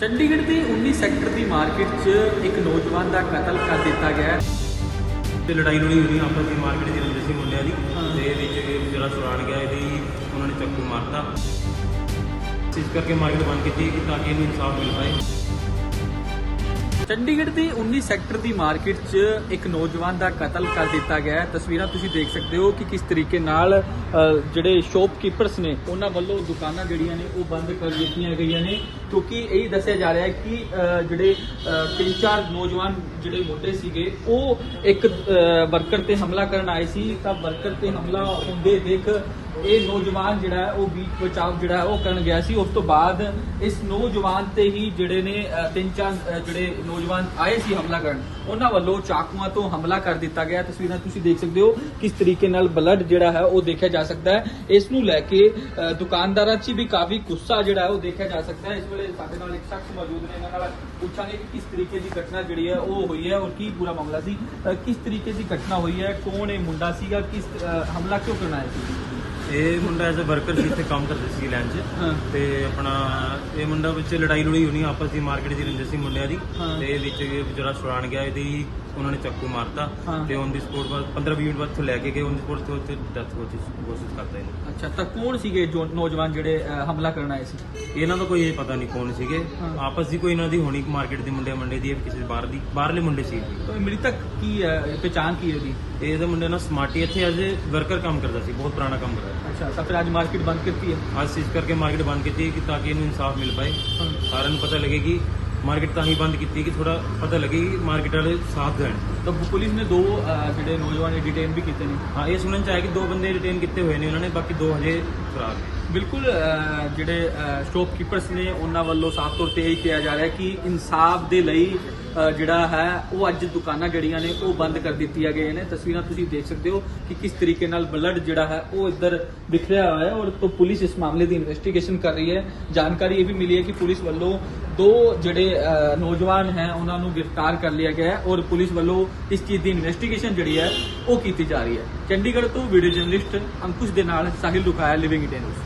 ਚੰਡੀਗੜ੍ਹ ਦੀ 19 ਸੈਕਟਰ ਦੀ ਮਾਰਕੀਟ 'ਚ ਇੱਕ ਨੌਜਵਾਨ ਦਾ ਕਤਲ ਕਰ ਦਿੱਤਾ ਗਿਆ ਹੈ। ਤੇ ਲੜਾਈ ਲੜੀ ਹੋਈ ਆਪਸ ਦੀ ਮਾਰਕੀਟ ਦੀ ਰੰਜਿਸ਼ ਸੀ ਮੁੰਡਿਆਂ ਦੀ। ਤੇ ਵਿੱਚ ਜਿਹੜਾ ਸੁਰਾਣ ਗਿਆ ਇਹਦੀ ਉਹਨਾਂ ਨੇ ਚੱਕੂ ਮਾਰਤਾ ਇਸ ਕਰਕੇ ਮਾਰਕੀਟ ਬੰਦ ਕੀਤੀ ਕਿ ਤਾਂ ਕਿ ਇਹਨੂੰ ਇਨਸਾਫ ਮਿਲ ਪਾਏ ਚੰਡੀਗੜ੍ਹ ਦੀ 19 ਸੈਕਟਰ ਦੀ ਮਾਰਕੀਟ 'ਚ ਇੱਕ ਨੌਜਵਾਨ ਦਾ ਕਤਲ ਕਰ ਦਿੱਤਾ ਗਿਆ ਹੈ। ਤਸਵੀਰਾਂ ਤੁਸੀਂ ਦੇਖ ਸਕਦੇ ਹੋ ਕਿ ਕਿਸ ਤਰੀਕੇ ਨਾਲ ਜਿਹੜੇ ਸ਼ੌਪਕੀਪਰਸ ਨੇ, ਉਹਨਾਂ ਵੱਲੋਂ ਦੁਕਾਨਾਂ ਜਿਹੜੀਆਂ ਨੇ, ਉਹ ਬੰਦ ਕਰ ਦਿੱਤੀਆਂ ਗਈਆਂ ਨੇ। ਕਿਉਂਕਿ ਇਹ ਦੱਸਿਆ ਜਾ ਰਿਹਾ ਹੈ ਕਿ ਜਿਹੜੇ ਤਿੰਨ ਚਾਰ ਨੌਜਵਾਨ ਜਿਹੜੇ ਮੁੰਡੇ ਸੀਗੇ, ਉਹ ਇੱਕ ਵਰਕਰ ਤੇ ਹਮਲਾ ਕਰਨ ਆਏ ਸੀ। ਤਾਂ ਵਰਕਰ ਤੇ ਹਮਲਾ ਹੁੰਦੇ ਦੇਖ ਇਹ ਨੌਜਵਾਨ ਜਿਹੜਾ ਉਹ ਬੀਚ ਬਚਾਅ ਜਿਹੜਾ ਉਹ ਕਰਨ ਗਿਆ ਸੀ। ਉਸ ਤੋਂ ਬਾਅਦ ਇਸ ਨੌਜਵਾਨ ਤੇ ਹੀ ਜਿਹੜੇ ਨੇ ਤਿੰਨ ਚਾਰ ਜਿਹੜੇ ਨੌਜਵਾਨ ਆਏ ਸੀ ਹਮਲਾ ਕਰਨ, ਉਹਨਾਂ ਵੱਲੋਂ ਚਾਕੂਆਂ ਤੋਂ ਹਮਲਾ ਕਰ ਦਿੱਤਾ ਗਿਆ। ਤਸਵੀਰਾਂ ਤੁਸੀਂ ਦੇਖ ਸਕਦੇ ਹੋ ਕਿਸ ਤਰੀਕੇ ਨਾਲ ਬਲੱਡ ਜਿਹੜਾ ਹੈ ਉਹ ਦੇਖਿਆ ਜਾ ਸਕਦਾ ਹੈ। ਇਸ ਨੂੰ ਲੈ ਕੇ ਦੁਕਾਨਦਾਰਾਂ 'ਚ ਵੀ ਕਾਫੀ ਗੁੱਸਾ ਜਿਹੜਾ ਹੈ ਉਹ ਦੇਖਿਆ ਜਾ ਸਕਦਾ ਹੈ। ਇਸ ਵੇਲੇ ਸਾਡੇ ਨਾਲ ਇੱਕ ਸ਼ਖਸ ਮੌਜੂਦ ਨੇ, ਇਹਨਾਂ ਨਾਲ ਪੁੱਛਾਂਗੇ ਕਿ ਕਿਸ ਤਰੀਕੇ ਦੀ ਘਟਨਾ ਜਿਹੜੀ ਹੈ ਉਹ ਹੋਈ ਹੈ ਔਰ ਕੀ ਪੂਰਾ ਮਾਮਲਾ ਸੀ। ਕਿਸ ਤਰੀਕੇ ਦੀ ਘਟਨਾ ਹੋਈ ਹੈ, ਕੌਣ ਇਹ ਮੁੰਡਾ ਸੀਗਾ, ਕਿਸ ਹਮਲਾ ਕਿਉਂ ਕਰਨ ਆਇਆ ਸੀ? ਇਹ ਮੁੰਡਾ ਐਜ਼ ਅ ਵਰਕਰ ਸੀ ਇੱਥੇ ਕੰਮ ਕਰਦਾ ਸੀ ਲੈਂਡ 'ਚ। ਤੇ ਆਪਣਾ ਇਹ ਮੁੰਡਾ ਵਿੱਚ ਲੜਾਈ ਲੜੀ ਹੋਣੀ ਆਪਸ ਦੀ ਮਾਰਕੀਟ ਦੀ ਰੰਜਿਸ਼ ਸੀ ਮੁੰਡਿਆਂ ਦੀ। ਤੇ ਵਿੱਚ ਜਿਹੜਾ ਸੁਰਾਣ ਗਿਆ ਇਹਦੀ ਉਹਨਾਂ ਨੇ ਚੱਕੂ ਮਾਰਤਾ ਹਾਂ। ਤੇ ਔਨ ਦੀ ਸਪੋਰਟ ਬਾਅਦ 15 20 ਮਿੰਟ ਬਾਅਦ ਤੋਂ ਲੈ ਕੇ ਗਏ ਔਨ ਦੀ ਸਪੋਰਟ ਤੋਂ ਉੱਥੇ ਡੈਥ ਕੋਸ਼ਿਸ਼ ਕਰਦਾ ਇਹਨੂੰ। ਅੱਛਾ ਤਾਂ ਕੌਣ ਸੀਗੇ ਜੋ ਨੌਜਵਾਨ ਜਿਹੜੇ ਅ, ਹਮਲਾ ਕਰਨ ਆਏ ਸੀ? ਇਹਨਾਂ ਦਾ ਕੋਈ ਇਹ ਪਤਾ ਨਹੀਂ ਕੌਣ ਸੀਗੇ। ਹਾਂ। ਆਪਸ ਦੀ ਕੋਈ ਇਹਨਾਂ ਦੀ ਹੋਣੀ ਮਾਰਕੀਟ ਦੇ ਮੁੰਡੇ ਮੰਡੇ ਦੀ ਹੈ, ਕਿਸੇ ਬਾਹਰ ਦੀ ਬਾਹਰਲੇ ਮੁੰਡੇ ਸੀ। ਤਾਂ ਮ੍ਰਿਤਕ ਕੀ ਹੈ? ਪਛਾਣ ਕੀ ਹੈ ਉਹਦੀ? ਤੇ ਇਹਦੇ ਮੁੰਡੇ ਨਾਲ ਸਮਾਰਟੀ ਇੱਥੇ ਐਜ਼ ਵਰਕਰ ਕੰਮ ਕਰਦਾ ਸੀ ਬਹੁਤ ਪੁਰਾਣਾ ਕੰਮ ਕਰਦਾ ਅੱਛਾ ਤਾਂ ਫਿਰ ਅੱਜ ਮਾਰਕੀਟ ਬੰਦ ਕੀਤੀ ਹੈ? ਅੱਜ ਇਸ ਕਰਕੇ ਮਾਰਕੀਟ ਬੰਦ ਕੀਤੀ ਕਿ ਤਾਂ ਕਿ ਇਹਨੂੰ ਇਨਸਾਫ ਮਿਲ ਪਾਏ। ਸਾਰਿਆਂ ਨੂੰ ਪਤਾ ਲੱਗੇ ਕਿ ਮਾਰਕੀਟ ਤਾਂ ਹੀ ਬੰਦ ਕੀਤੀ ਕਿ ਥੋੜਾ ਪਤਾ ਲੱਗੇ ਕਿ ਮਾਰਕੀਟ ਵਾਲੇ ਸਾਥ ਦੇਣ। ਤਾਂ ਪੁਲਿਸ ਨੇ ਦੋ ਜਿਹੜੇ ਨੌਜਵਾਨ ਡਿਟੇਨ ਵੀ ਕੀਤੇ ਨੇ। ਹਾਂ ਇਹ ਸੁਣਨ ਚ ਆਇਆ ਕਿ ਦੋ ਬੰਦੇ ਰਿਟੇਨ ਕੀਤੇ ਹੋਏ ਨੇ ਉਹਨਾਂ ਨੇ ਬਾਕੀ ਦੋ ਹਜੇ ਫਰਾਰ ਨੇ। ਬਿਲਕੁਲ ਅ, ਜਿਹੜੇ ਸ਼ੌਪਕੀਪਰਸ ਨੇ ਉਹਨਾਂ ਵੱਲੋਂ ਸਾਫ਼ ਤੌਰ ਤੇ ਇਹ ਕਿਹਾ ਜਾ ਰਿਹਾ ਹੈ ਕਿ ਇਨਸਾਫ ਦੇ ਲਈ ਜਿਹੜਾ ਹੈ, ਉਹ ਅੱਜ ਦੁਕਾਨਾਂ ਜਿਹੜੀਆਂ ਨੇ, ਉਹ ਬੰਦ ਕਰ ਦਿੱਤੀਆਂ ਗਈਆਂ ਨੇ। ਤਸਵੀਰਾਂ ਤੁਸੀਂ ਦੇਖ ਸਕਦੇ ਹੋ ਕਿ ਕਿਸ ਤਰੀਕੇ ਨਾਲ ਬਲੱਡ ਜਿਹੜਾ ਹੈ, ਉਹ ਇੱਧਰ ਬਿਖਰਿਆ ਹੋਇਆ ਹੈ ਔਰ ਤੋਂ ਪੁਲਿਸ ਇਸ ਮਾਮਲੇ ਦੀ ਇਨਵੈਸਟੀਗੇਸ਼ਨ ਕਰ ਰਹੀ ਹੈ। ਜਾਣਕਾਰੀ ਇਹ ਵੀ ਮਿਲੀ ਹੈ ਕਿ ਪੁਲਿਸ ਵੱਲੋਂ ਦੋ ਜਿਹੜੇ ਨੌਜਵਾਨ ਹੈ, ਉਹਨਾਂ ਨੂੰ ਗ੍ਰਿਫਤਾਰ ਕਰ ਲਿਆ ਗਿਆ ਹੈ ਔਰ ਪੁਲਿਸ ਵੱਲੋਂ ਇਸ ਚੀਜ਼ ਦੀ ਇਨਵੈਸਟੀਗੇਸ਼ਨ ਜਿਹੜੀ ਹੈ, ਉਹ ਕੀਤੀ ਜਾ ਰਹੀ ਹੈ। ਚੰਡੀਗੜ੍ਹ ਤੋਂ ਵੀਡੀਓ ਜਰਨਲਿਸਟ ਅੰਕੁਸ਼ ਦੇ ਨਾਲ ਸਾਹਿਲ ਰੁਕਾਇਆ ਲਿਵਿੰਗ ਇੰਡੀਆ ਨਿਊਜ਼